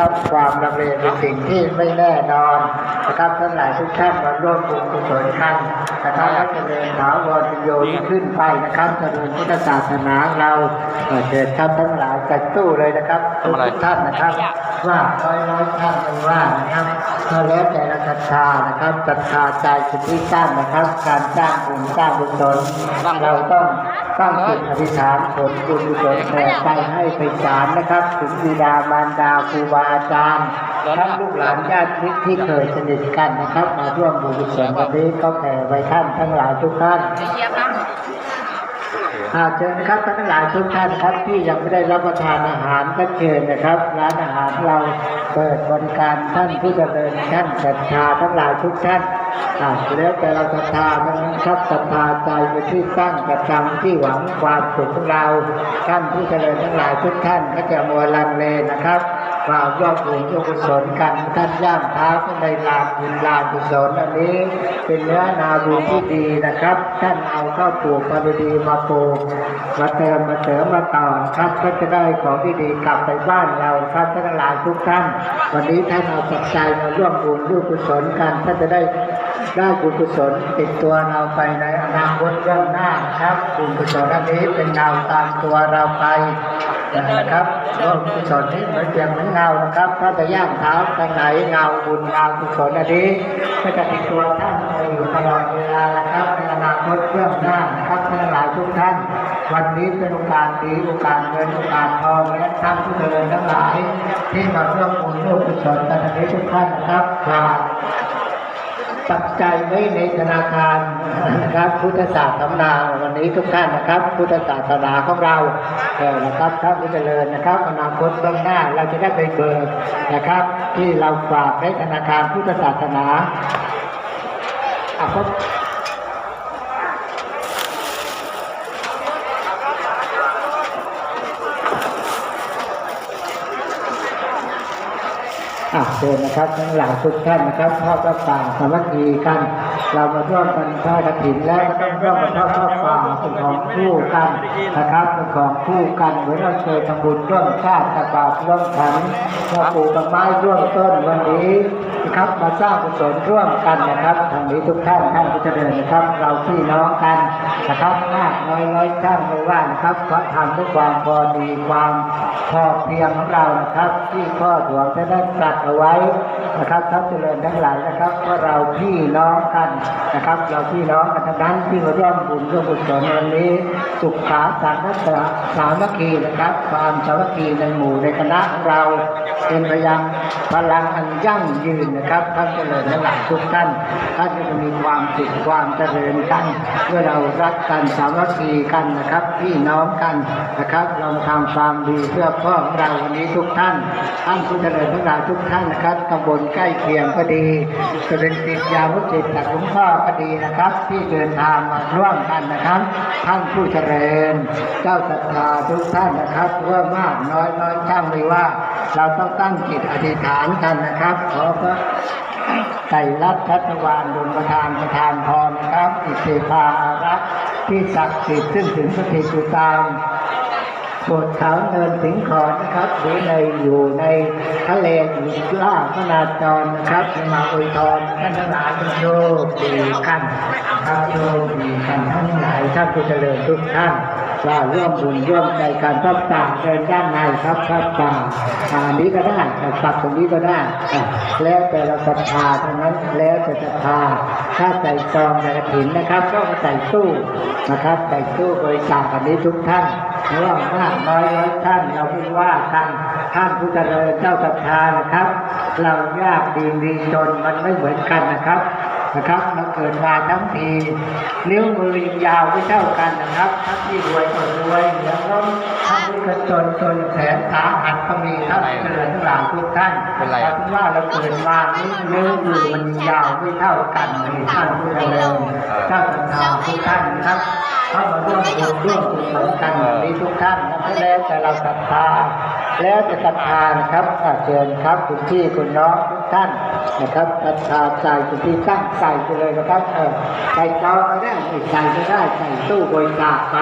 นะครับ ความลังเลเป็นสิ่งที่ไม่แน่นอนนะครับทั้งหลายทุกท่านมาร่วมบุญกุศลกันนะครับและเจริญถาวรประโยชน์ขึ้นไปนะครับเจริญพุทธศาสนาเราเอ่อเชิญท่านทั้งหลายจัดตู้เลยนะครับทุกท่านนะครับ ว่าร้อยร้อยท่านไม่ว่านะครับก็แล้วแต่ละศรัทธานะครับศรัทธาใจสุดที่ตั้งนะครับ การสร้างบุญสร้างบุญศลเราต้อง ตั้งจิตอธิษฐานผลบุญกุศลแผ่ไปให้ไปสารนะครับ ถึงบิดามารดาครูบาอาจารย์ท่านลูกหลานญาติมิตรที่เคยสนิทกันนะครับ มาร่วมบุญกุศลวันนี้ก็แผ่ไว้ท่านทั้งหลายทุกท่านอาเชิญนะครับท่านทั้งหลายทุกท่านครับที่ยังไม่ได้รับประทานอาหารก็เชิญนะครับ ร้านอาหารเราเปิดบริการท่านผู้เจริญท่านศรัทธาทั้งหลายทุกท่าน แล้วแต่เราศรัทธาทั้งนั้นครับศรัทธาใจเป็นที่ตั้งกับทำที่หวังความสุขของเราท่านผู้เจริญทั้งหลายทุกท่านก็จะมัวลังเลนะครับมาวยอดบุญยกุศลกันท่านย่างเท้ากันในลาบุญลาบุศลอันนี้ เป็นเนื้อนาบุญที่ดีนะครับ ท่านเอาข้าวปลูกมาดีมาปลูกมาเติมมาเสริมมาต่อครับก็จะได้ของที่ดีกลับไปบ้านเราครับท่านหลายทุกท่าน วันนี้ท่านเอาปัจจัยมาร่วมบุญร่วมกุศลกันท่านจะได้ ได้บุญกุศลติดตัวเราไปในอนาคตเรื่องหน้านะครับบุญกุศลอันนี้เป็นเงาตามตัวเราไปนะครับร่วมกุศลนี้เหมือนเพียงเหมือนเงานะครับถ้าจะย่างเท้าทางไหนเงาบุญเงากุศลอันนี้ก็จะติดตัวท่านไปอยู่ตลอดเวลานะครับในอนาคตเรื่องหน้านะครับท่านหลายทุกท่าน วันนี้เป็นโอกาสดีโอกาสเงินโอกาสทองและท่านผู้เจริญทั้งหลาย ที่มาร่วมบุญร่วมกุศลกันในนี้ทุกท่านนะครับฝา ปัจจัยไว้ในธนาคารนะครับ พุทธศาสนาวันนี้ทุกท่านนะครับ พุทธศาสนาของเราเออนะครับท่านผู้เจริญนะครับอนาคตเบื้องหน้าเราจะได้ไปเบิกนะครับ ที่เราฝากในธนาคารพุทธศาสนาอะครับ อะเชิญนะครับทั้งหลายทุกท่านนะครับทอดพระป่าสามัคคีกัน เรามาร่วมกันทอดกฐินแล้วก็ต้องร่วมกันทอดพระป่าเป็นของคู่กันนะครับเป็นของคู่กันเหมือนเราเคยทำบุญร่วมชาติตะบาร่วมขันธ์เราปลูกต้นไม้ร่วมต้นวันนี้นะครับมาสร้างกุศลร่วมกันนะครับทางนี้ทุกท่านท่านผู้เจริญนะครับ เราพี่น้องกัน นะครับมากน้อยร้อยท่านไม่ว่านะครับเพราะทำด้วยความพอดีความพอเพียงของเรานะครับ ที่ข้อหลวงจะได้ตรัสเอาไว้นะครับท่านเจริญทั้งหลายนะครับว่าเราพี่น้องกันนะครับ เราพี่น้องกันทั้งนั้นที่มาร่วมบุญร่วมบุญสนวันนี้สุขาสามัคคีสามัคคีนะครับ ความสามัคคีในหมู่ในคณะของเราเป็นไปยังพลังอันยั่งยืนนะครับท่านเจริญทั้งหลายทุกท่านท่านจะมีความสุขความเจริญกันเมื่อเรารักกันสามัคคีกันนะครับพี่น้องกันนะครับเรามาทำความดีเพื่อพ่อของเราวันนี้ทุกท่าน ท่านผู้เจริญทั้งหลายทุกท่านนะครับตำบลใกล้เคียงก็ดีจะเป็นติดยาวุจิตจากหลวงพ่อก็ดีนะครับ ที่เดินทางมาร่วมกันนะครับ ท่านผู้เจริญ เจ้าศรัทธาทุกท่านนะครับว่ามากน้อยน้อยช่างไม่ว่า เราต้องตั้งจิตอธิษฐานกันนะครับขอพระ ไตรรัตน์ชัชวานดลประธานประธานพรนะครับอิเทพาอารักษ์ที่ศักดิ์สิทธิ์ซึ่งถึงสถิตอยู่ตามบทขาวเดินถึงขอนนะครับหรือในอยู่ในทะเลหรือล่าพระนาจรนะครับมาอวยพรท่านทั้งหลายโชคดีกันครับโชคดีกันทั้งหลายท่านผู้เจริญทุกท่าน ว่าร่วมบุญร่วมใจการพระป่าเดินด้านในครับพระป่าอันนี้ก็ได้แต่ปักตรงนี้ก็ได้ แล้วแต่เราศรัทธาเท่านั้นแล้วแต่ศรัทธาถ้าใส่ซองในกระถินนะครับ ก็ใส่ตู้นะครับใส่ตู้บริจาคอันนี้ทุกท่านเรื่องมากน้อยร้อยท่านเราไม่ว่ากันท่านผู้เจริญเจ้าศรัทธานะครับ เรายากดีมีจนมันไม่เหมือนกันนะครับ นะครับเราเกิดมาทั้งทีนิ้วมือยังยาวไม่เท่ากันนะครับทั้งที่รวยก็รวยแล้วก็ทั้งที่กระจนจนแขนขาหักก็มีท่านผู้เจริญทั้งหลายทุกท่านเป็นไรเราคิดว่าเราเกิดมานิ้วนิ้วมือมันยาวไม่เท่ากันมีท่านผู้เจริญเจ้าศรัทธาทุกท่านนะครับเข้ามาร่วมบุญร่วมกุศลกันมีทุกท่านนะครับแล้วแต่เราศรัทธา แล้วแต่ศรัทธานะครับอ่าเชิญครับคุณพี่คุณน้องทุกท่านนะครับศรัทธาใจคุณพี่ตั้งใส่ไปเลยนะครับใส่จอก็ได้ไม่ใส่ก็ได้ใส่ตู้บริจาคไป